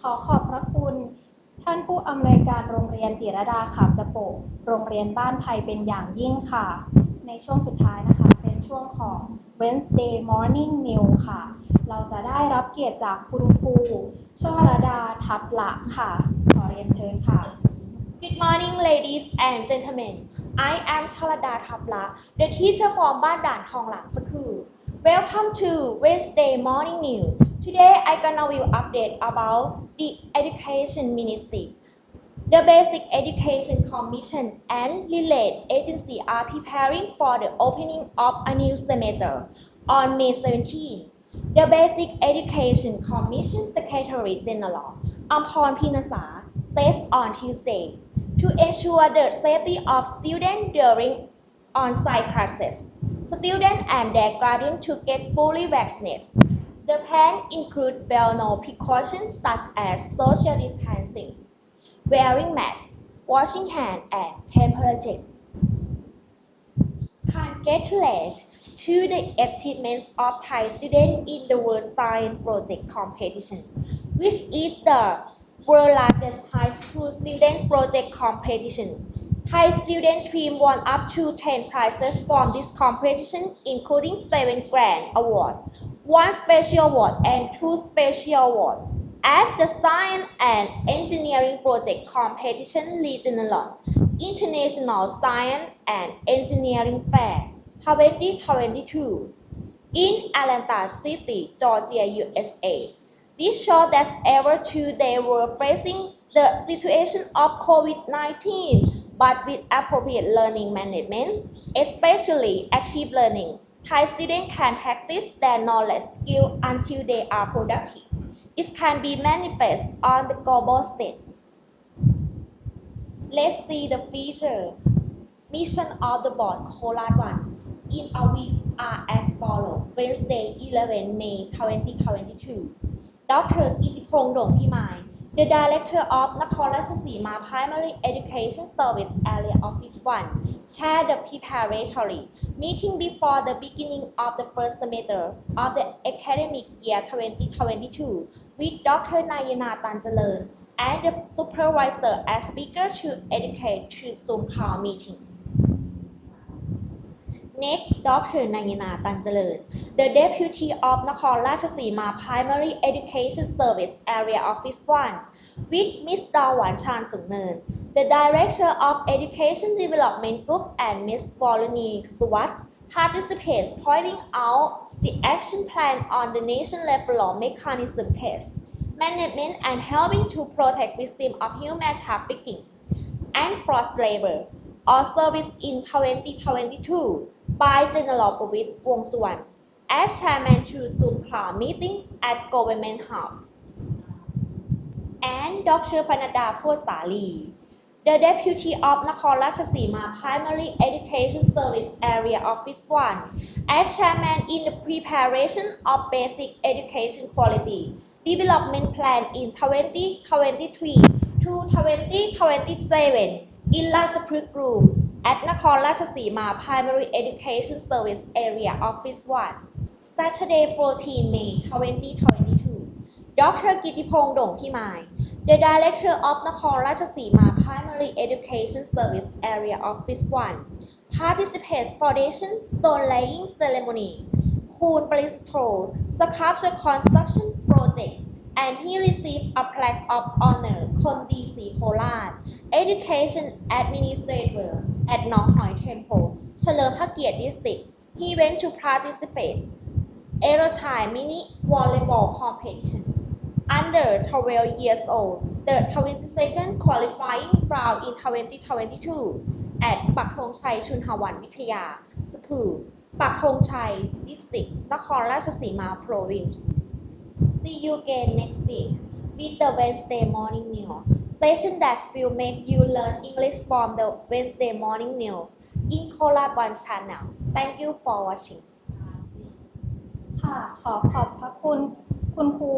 ขอขอบพระคุณ ท่านผู้อำนวยการโรงเรียนจิรดาขามจะโปะโรงเรียนบ้านไทยเป็นอย่างยิ่งค่ะ ในช่วงสุดท้ายนะคะ เป็นช่วงของ Wednesday Morning New ค่ะ เราจะได้รับเกียรติจากคุณครูช่อรดาทับละค่ะ ขอเรียนเชิญค่ะ Good morning, ladies and gentlemen. I am Chalada Thapla, the teacher from Bandan Thong Lang School. Welcome to Wednesday Morning News. Today, I gonna will update about the Education Ministry. The Basic Education Commission and related agency are preparing for the opening of a new semester on May 17. The Basic Education Commission Secretary General Ampon Pinasa says on Tuesday to ensure the safety of students during on-site classes. Students and their guardians to get fully vaccinated. The plan includes well-known precautions such as social distancing, wearing masks, washing hands, and temperature. Congratulations to the achievements of Thai students in the World Science Project competition, which is the world largest high school student project competition. Thai student team won up to 10 prizes from this competition, including 7 grand awards, 1 special award, and 2 special awards. At the Science and Engineering Project Competition Regional International Science and Engineering Fair 2022 in Atlanta City, Georgia, USA. This shows that ever two they were facing the situation of COVID-19, but with appropriate learning management, especially active learning, Thai students can practice their knowledge skill until they are productive. It can be manifest on the global stage. Let's see the feature. Mission of the board Kolat 1 in a week are as follows. Wednesday 11 May 2022. Dr. กิติ the director of Nakhon Primary Education Service Area Office 1 chaired the preparatory meeting before the beginning of the first semester of the academic year 2022 with Dr. Nayana Tanjalan and the supervisor as speaker to educate to Zoom call meeting. Next, Dr. Nayana Tanjalern, the Deputy of Nakhon Ratchasima Primary Education Service Area Office 1, with Ms. Dawan Chan Sungneun, the Director of Education Development Group and Ms. Volani Suwat, participates pointing out the action plan on the nation level mechanism case, management and helping to protect victims of human trafficking and forced labor or service in 2022 by General Pravit Wongsuwan as chairman to Zoom call meeting at Government House. And Dr. Panada Phosali, the Deputy of Nakhon Ratchasima Primary Education Service Area Office 1, as chairman in the preparation of Basic Education Quality Development Plan in 2023 to 2027 in Ratchaprut Group at Nakhon Ratchasima Primary Education Service Area Office 1, Saturday 14 May 2022. Dr. กิติพงษ์ดงพิมาย The Director of Nakhon Ratchasima Primary Education Service Area Office 1 participates foundation stone laying ceremony, Poon Bristol sculpture construction project, and he received a plaque of honor คนดีสีโคราช Education Administrator at หนองหอย Temple เฉลิมพระเกียรติ District he went to participate Aerotime Mini Volleyball Competition under 12 years old the 22nd qualifying round in 2022 at ปักธงชัยชุนหวันวิทยา School ปักธงชัย District นครราชสีมา Province See you again next week with the Wednesday Morning News session that will make you learn English from the Wednesday Morning News in Kolat One Channel. Thank you for watching. ค่ะ ขอขอบพระคุณ คุณครู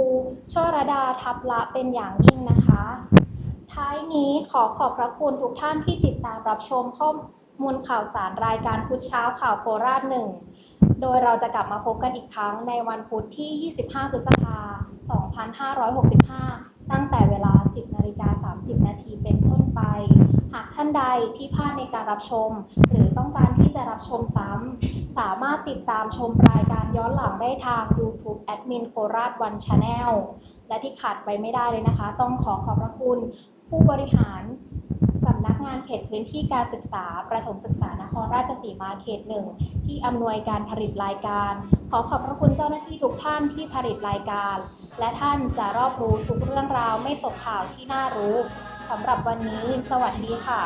ช่อระดาทับละเป็นอย่างยิ่งนะคะ ท้ายนี้ขอขอบพระคุณทุกท่านที่ติดตามรับชมข้อมูลข่าวสารรายการพุธเช้าข่าวโคราชหนึ่ง โดยเราจะกลับมาพบกันอีกครั้งในวันพุธที่ 25 พฤษภาคม 2565 ตั้งแต่เวลา 10 นาฬิกา 30 นาทีเป็นต้นไป หากท่านใดที่พลาดในการรับชม หรือต้องการที่จะรับชมซ้ำ สามารถติดตามชมรายการย้อนหลังได้ทาง YouTube Admin โคราช One Channel และที่ขาดไปไม่ได้เลยนะคะ ต้องขอขอบพระคุณผู้บริหาร สำนักงานเขตพื้นที่การศึกษา ประถมศึกษานครราชสีมาเขตหนึ่งที่อำนวยการผลิตรายการ ขอขอบพระคุณเจ้าหน้าที่ทุกท่านที่ผลิตรายการ และท่านจะรอบรู้ทุกเรื่องราวไม่ตกข่าวที่น่ารู้สำหรับวันนี้ สวัสดีค่ะ